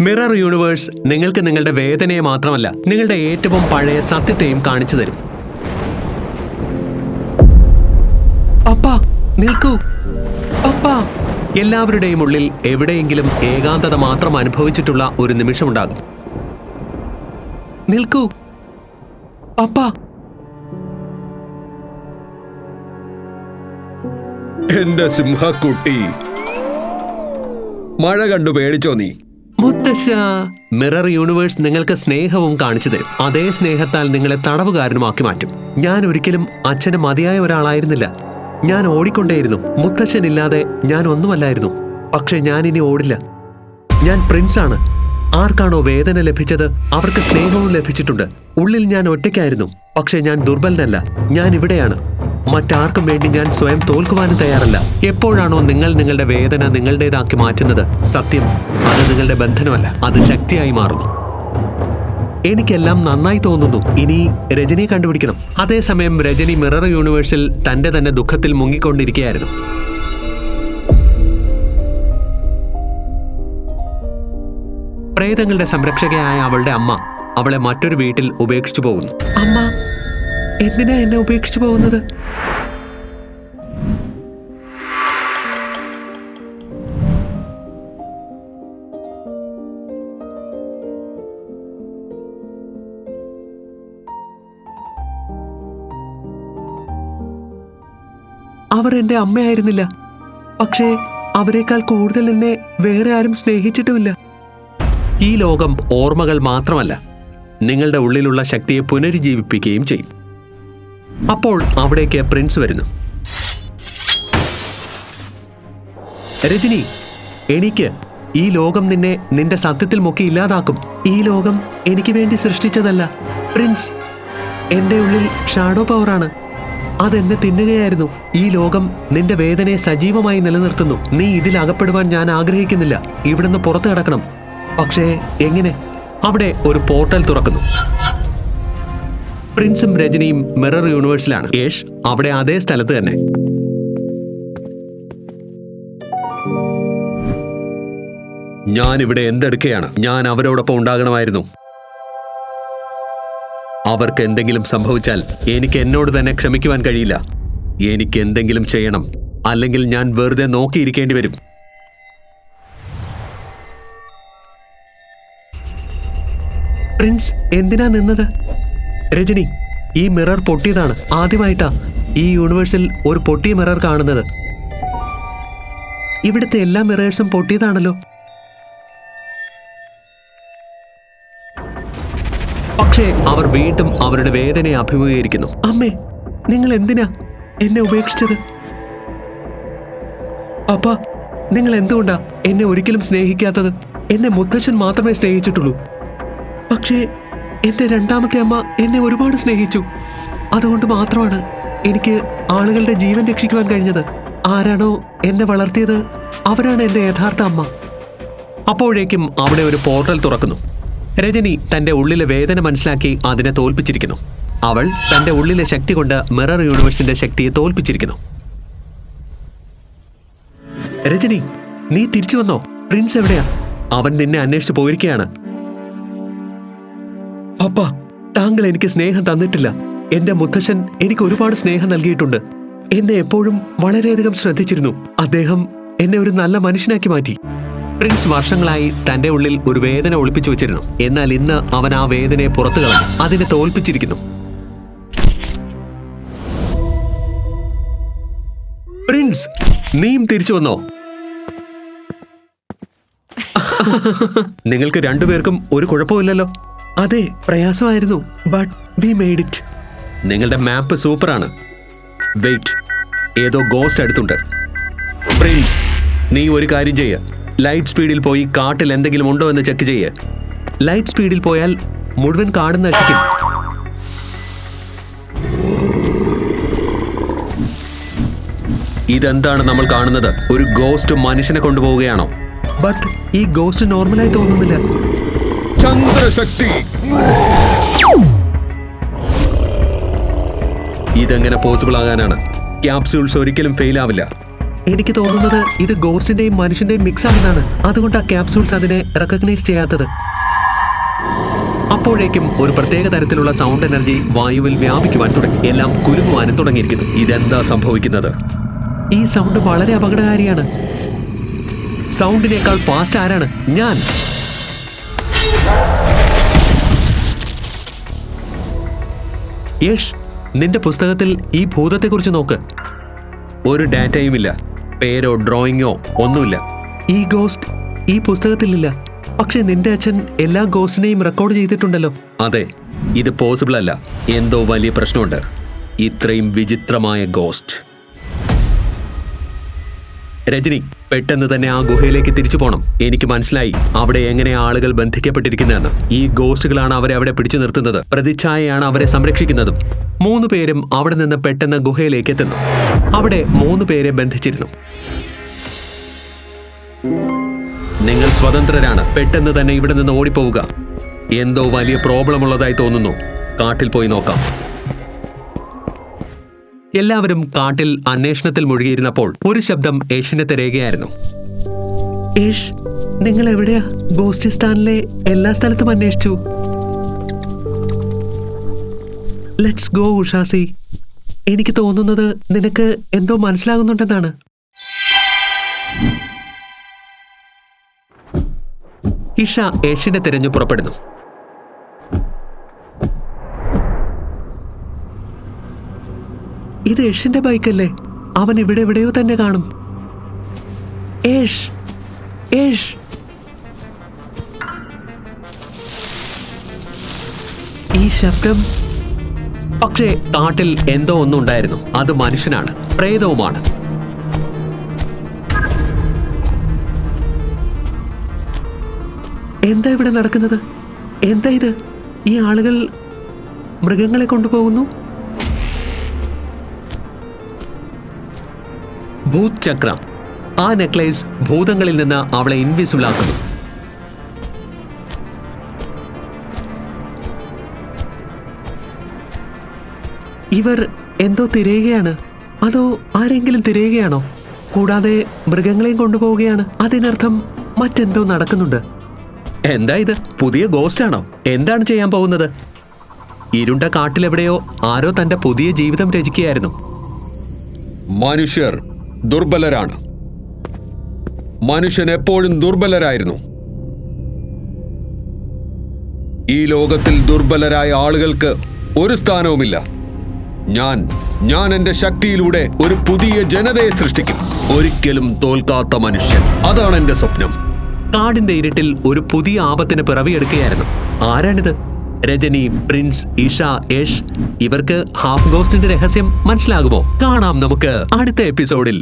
Mirror universe നിങ്ങൾക്ക് നിങ്ങളുടെ വേദനയെ മാത്രമല്ല നിങ്ങളുടെ ഏറ്റവും പഴയ സത്യത്തെയും കാണിച്ചു തരും. അപ്പാ നിൽക്കൂ. അപ്പാ. എല്ലാവരുടെയും ഉള്ളിൽ എവിടെയെങ്കിലും ഏകാന്തത മാത്രം അനുഭവിച്ചിട്ടുള്ള ഒരു നിമിഷമുണ്ടാകും. നിൽക്കൂ. അപ്പാ. എന്റെ സിംഹക്കുട്ടി മഴ കണ്ടു പേടിച്ചോ നീ? മുത്തശ്ശ. മിറർ യൂണിവേഴ്സ് നിങ്ങൾക്ക് സ്നേഹവും കാണിച്ചു തരും. അതേ സ്നേഹത്താൽ നിങ്ങളെ തടവുകാരനുമാക്കി മാറ്റും. ഞാൻ ഒരിക്കലും അച്ഛന് മതിയായ ഒരാളായിരുന്നില്ല. ഞാൻ ഓടിക്കൊണ്ടേയിരുന്നു. മുത്തശ്ശനില്ലാതെ ഞാൻ ഒന്നുമല്ലായിരുന്നു. പക്ഷെ ഞാൻ ഇനി ഓടില്ല. ഞാൻ പ്രിൻസാണ് ആർക്കാണോ വേദന ലഭിച്ചത്? അവർക്ക് സ്നേഹവും ലഭിച്ചിട്ടുണ്ട്. ഉള്ളിൽ ഞാൻ ഒറ്റയ്ക്കായിരുന്നു. പക്ഷെ ഞാൻ ദുർബലനല്ല. ഞാൻ ഇവിടെയാണ്. മറ്റാർക്കും വേണ്ടി ഞാൻ സ്വയം തോൽക്കുവാനും തയ്യാറല്ല. എപ്പോഴാണോ നിങ്ങൾ നിങ്ങളുടെ വേദന നിങ്ങളുടേതാക്കി മാറ്റുന്നത്? സത്യം അത് നിങ്ങളുടെ ബന്ധനമല്ല അത് ശക്തിയായി മാറുന്നു. എനിക്കെല്ലാം നന്നായി തോന്നുന്നു. ഇനി രജനിയെ കണ്ടുപിടിക്കണം. അതേസമയം രജനി മിറർ യൂണിവേഴ്സിൽ തന്റെ തന്നെ ദുഃഖത്തിൽ മുങ്ങിക്കൊണ്ടിരിക്കുകയായിരുന്നു. പ്രേതങ്ങളുടെ സംരക്ഷകയായ അവളുടെ അമ്മ അവളെ മറ്റൊരു വീട്ടിൽ ഉപേക്ഷിച്ചു പോകുന്നു. അമ്മ എന്തിനാ എന്നെ ഉപേക്ഷിച്ചു പോകുന്നത്? അവർ എന്റെ അമ്മയായിരുന്നില്ല. പക്ഷേ അവരെക്കാൾ കൂടുതൽ എന്നെ വേറെ ആരും സ്നേഹിച്ചിട്ടുമില്ല. ഈ ലോകം ഓർമ്മകൾ മാത്രമല്ല നിങ്ങളുടെ ഉള്ളിലുള്ള ശക്തിയെ പുനരുജ്ജീവിപ്പിക്കുകയും ചെയ്യും. അപ്പോൾ അവിടേക്ക് പ്രിൻസ് വരുന്നു. രജനി എനിക്ക് ഈ ലോകം നിന്നെ നിന്റെ സത്യത്തിൽ മുക്കി ഇല്ലാതാക്കും. ഈ ലോകം എനിക്ക് വേണ്ടി സൃഷ്ടിച്ചതല്ല. പ്രിൻസ് എന്റെ ഉള്ളിൽ ഷാഡോ പവറാണ്. അതെന്നെ തിന്നുകയായിരുന്നു. ഈ ലോകം നിന്റെ വേദനയെ സജീവമായി നിലനിർത്തുന്നു. നീ ഇതിൽ അകപ്പെടുവാൻ ഞാൻ ആഗ്രഹിക്കുന്നില്ല. ഇവിടുന്ന് പുറത്തു കിടക്കണം. പക്ഷേ എങ്ങനെ? അവിടെ ഒരു പോർട്ടൽ തുറക്കുന്നു. പ്രിൻസും രജനിയും മിറർ യൂണിവേഴ്സിലാണ്. യേഷ് അവിടെ അതേ സ്ഥലത്ത് തന്നെ. ഞാൻ ഇവിടെ എന്തെടുക്കുകയാണ് ഞാൻ അവരോടൊപ്പം ഉണ്ടാകണമായിരുന്നു. അവർക്ക് എന്തെങ്കിലും സംഭവിച്ചാൽ എനിക്ക് എന്നോട് തന്നെ ക്ഷമിക്കുവാൻ കഴിയില്ല. എനിക്ക് എന്തെങ്കിലും ചെയ്യണം. അല്ലെങ്കിൽ ഞാൻ വെറുതെ നോക്കിയിരിക്കേണ്ടി വരും. പ്രിൻസ് എന്തിനാ നിന്നത്? രജനി ഈ മിറർ പൊട്ടിയതാണ്. ആദ്യമായിട്ടാ ഈ യൂണിവേഴ്സിൽ ഒരു പൊട്ടിയ മിറർ കാണുന്നത്. ഇവിടുത്തെ എല്ലാ മിറേഴ്സും പൊട്ടിയതാണല്ലോ. പക്ഷേ അവർ വീണ്ടും അവരുടെ വേദനയെ അഭിമുഖീകരിക്കുന്നു. അമ്മേ നിങ്ങൾ എന്തിനാ എന്നെ ഉപേക്ഷിച്ചത്? അപ്പ നിങ്ങൾ എന്തുകൊണ്ടാ എന്നെ ഒരിക്കലും സ്നേഹിക്കാത്തത്? എന്നെ മുത്തശ്ശൻ മാത്രമേ സ്നേഹിച്ചിട്ടുള്ളൂ. പക്ഷേ എന്റെ രണ്ടാമത്തെ അമ്മ എന്നെ ഒരുപാട് സ്നേഹിച്ചു. അതുകൊണ്ട് മാത്രമാണ് എനിക്ക് ആളുകളുടെ ജീവൻ രക്ഷിക്കുവാൻ കഴിഞ്ഞത്. ആരാണോ എന്നെ വളർത്തിയത് അവരാണ് എന്റെ യഥാർത്ഥ അമ്മ. അപ്പോഴേക്കും അവിടെ ഒരു പോർട്ടൽ തുറക്കുന്നു. രജനി തന്റെ ഉള്ളിലെ വേദന മനസ്സിലാക്കി അതിനെ തോൽപ്പിച്ചിരിക്കുന്നു. അവൾ തന്റെ ഉള്ളിലെ ശക്തി കൊണ്ട് മിറർ യൂണിവേഴ്സിന്റെ ശക്തിയെ തോൽപ്പിച്ചിരിക്കുന്നു. രജനി നീ തിരിച്ചു വന്നോ? പ്രിൻസ് എവിടെയാ? അവൻ നിന്നെ അന്വേഷിച്ചു പോയിരിക്കുകയാണ്. പപ്പ താങ്കൾ എനിക്ക് സ്നേഹം തന്നിട്ടില്ല. എന്റെ മുത്തശ്ശൻ എനിക്ക് ഒരുപാട് സ്നേഹം നൽകിയിട്ടുണ്ട്. എന്നെ എപ്പോഴും വളരെയധികം ശ്രദ്ധിച്ചിരുന്നു. അദ്ദേഹം എന്നെ ഒരു നല്ല മനുഷ്യനാക്കി മാറ്റി. പ്രിൻസ് വർഷങ്ങളായി തന്റെ ഉള്ളിൽ ഒരു വേദന ഒളിപ്പിച്ചു വെച്ചിരുന്നു. എന്നാൽ ഇന്ന് അവൻ ആ വേദനയെ പുറത്തു കളഞ്ഞു. അതിനെ തോൽപ്പിച്ചിരിക്കുന്നു. പ്രിൻസ് നീയും തിരിച്ചു വന്നോ? നിങ്ങൾക്ക് രണ്ടുപേർക്കും ഒരു കുഴപ്പമില്ലല്ലോ. അതെ പ്രയാസമായിരുന്നു ബട്ട് വി മെയ്ഡ് ഇറ്റ് നിങ്ങളുടെ മാപ്പ് സൂപ്പറാണ്. വെയിറ്റ് ഏതോ ഗോസ്റ്റ് അടുത്തുണ്ട്. പ്രിൻസ് നീ ഒരു കാര്യം ചെയ്യ. ലൈറ്റ് സ്പീഡിൽ പോയി കാട്ടിൽ എന്തെങ്കിലും ഉണ്ടോ എന്ന് ചെക്ക് ചെയ്യ. ലൈറ്റ് സ്പീഡിൽ പോയാൽ മുഴുവൻ കാടും നശിക്കും. ഇതെന്താണ് നമ്മൾ കാണുന്നത്? ഒരു ഗോസ്റ്റ് മനുഷ്യനെ കൊണ്ടുപോവുകയാണോ? ബട്ട് ഈ ഗോസ്റ്റ് നോർമലായി തോന്നുന്നില്ല. ചന്ദ്രശക്തി. ഇതെങ്ങനെ പോസിബിൾ ആകാനാണ്? ക്യാപ്സ്യൂൾസ് ഒരിക്കലും ഫെയിൽ ആവില്ല. എനിക്ക് തോന്നുന്നത് ഇത് ഗോസ്റ്റിന്റെയും മനുഷ്യന്റെയും മിക്സ് ആണെന്നാണ്. അതുകൊണ്ട് ആ ക്യാപ്സ്യൂൾസ് അതിനെ റെക്കഗ്നൈസ് ചെയ്യാത്തത്. അപ്പോഴേക്കും ഒരു പ്രത്യേക തരത്തിലുള്ള സൗണ്ട് എനർജി വായുവിൽ വ്യാപിക്കുവാൻ തുടങ്ങി. എല്ലാം കുലുങ്ങുവാനും തുടങ്ങിയിരിക്കുന്നു. ഇതെന്താ സംഭവിക്കുന്നത്? ഈ സൗണ്ട് വളരെ അപകടകാരിയാണ്. സൗണ്ടിനേക്കാൾ ഫാസ്റ്റ് ആരാണ്? ഞാൻ. യേഷ് നിന്റെ പുസ്തകത്തിൽ ഈ ഭൂതത്തെക്കുറിച്ച് നോക്ക്. ഒരു ഡാറ്റയുമില്ല. പേരോ ഡ്രോയിങ്ങോ ഒന്നുമില്ല. ഈ ഗോസ്റ്റ് ഈ പുസ്തകത്തിലില്ല. പക്ഷെ നിന്റെ അച്ഛൻ എല്ലാ ഗോസ്റ്റിനെയും റെക്കോർഡ് ചെയ്തിട്ടുണ്ടല്ലോ. അതെ ഇത് പോസിബിൾ അല്ല. എന്തോ വലിയ പ്രശ്നമുണ്ട്. ഇത്രയും വിചിത്രമായ ഗോസ്റ്റ്. രജനി പെട്ടെന്ന് തന്നെ ആ ഗുഹയിലേക്ക് തിരിച്ചു പോണം. എനിക്ക് മനസ്സിലായി അവിടെ എങ്ങനെ ആളുകൾ ബന്ധിക്കപ്പെട്ടിരിക്കുന്നതെന്ന്. ഈ ഗോസ്റ്റുകളാണ് അവരെ അവിടെ പിടിച്ചു നിർത്തുന്നത്. പ്രതിച്ഛായയാണ് അവരെ സംരക്ഷിക്കുന്നതും. മൂന്ന് പേരും അവിടെ നിന്ന് പെട്ടെന്ന് ഗുഹയിലേക്ക് എത്തുന്നു. അവിടെ മൂന്ന് പേരെ ബന്ധിച്ചിരുന്നു. നിങ്ങൾ സ്വതന്ത്രരാണ്. പെട്ടെന്ന് തന്നെ ഇവിടെ നിന്ന് ഓടിപ്പോവുക. എന്തോ വലിയ പ്രോബ്ലം ഉള്ളതായി തോന്നുന്നു. കാട്ടിൽ പോയി നോക്കാം. എല്ലാവരും കാട്ടിൽ അന്വേഷണത്തിൽ മുഴുകിയിരുന്നപ്പോൾ ഒരു ശബ്ദം ഏഷ്യനെ തിരയുകയായിരുന്നു. ഏഷ് നിങ്ങൾ എവിടെയാ ഗോസ്റ്റിസ്ഥാനിലെ എല്ലാ സ്ഥലത്തും അന്വേഷിച്ചു. Let's go Ushasi. എനിക്ക് തോന്നുന്നത് നിനക്ക് എന്തോ മനസ്സിലാകുന്നുണ്ടെന്നാണ്. ഇഷ ഏഷ്യനെ തിരഞ്ഞു പുറപ്പെടുന്നു. ഇത് യഷിന്റെ ബൈക്കല്ലേ? അവൻ ഇവിടെ എവിടെയോ തന്നെ കാണും. ഏഷ് ഏഷ് ഈ ശബ്ദം പക്ഷേ കാട്ടിൽ എന്തോ ഒന്നുണ്ടായിരുന്നു. അത് മനുഷ്യനാണ് പ്രേതവുമാണ്. എന്താ ഇവിടെ നടക്കുന്നത്? എന്താ ഇത്? ഈ ആളുകൾ മൃഗങ്ങളെ കൊണ്ടുപോകുന്നു? ഭൂത് ചക്രം. ആ നെക്ലേസ് ഭൂതങ്ങളിൽ നിന്ന് അവളെ ഇൻവിസിബിൾ ആക്കുന്നു. ഇവർ എന്തോ തിരയുകയാണ്. അതോ ആരെങ്കിലും തിരയുകയാണോ? കൂടാതെ മൃഗങ്ങളെയും കൊണ്ടുപോവുകയാണ്. അതിനർത്ഥം മറ്റെന്തോ നടക്കുന്നുണ്ട്. എന്താ ഇത്? പുതിയ ഗോസ്റ്റ് ആണോ? എന്താണ് ചെയ്യാൻ പോകുന്നത്? ഇരുണ്ട കാട്ടിലെവിടെയോ ആരോ തന്റെ പുതിയ ജീവിതം രചിക്കുകയായിരുന്നു. മനുഷ്യർ ദുർബലരാണ്. മനുഷ്യൻ എപ്പോഴും ദുർബലരായിരുന്നു. ഈ ലോകത്തിൽ ദുർബലരായ ആളുകൾക്ക് ഒരു സ്ഥാനവുമില്ല. ഞാൻ ഞാൻ എന്റെ ശക്തിയിലൂടെ ഒരു പുതിയ ജനതയെ സൃഷ്ടിക്കും. ഒരിക്കലും തോൽക്കാത്ത മനുഷ്യൻ. അതാണ് എന്റെ സ്വപ്നം. കാടിന്റെ ഇരുട്ടിൽ ഒരു പുതിയ ആപത്തിന് പിറവിയെടുക്കുകയായിരുന്നു. ആരാണിത്? രജനി പ്രിൻസ് ഇഷ യഷ് ഇവർക്ക് ഹാഫ് ഗോസ്റ്റിന്റെ രഹസ്യം മനസ്സിലാകുമോ? കാണാം നമുക്ക് അടുത്ത എപ്പിസോഡിൽ.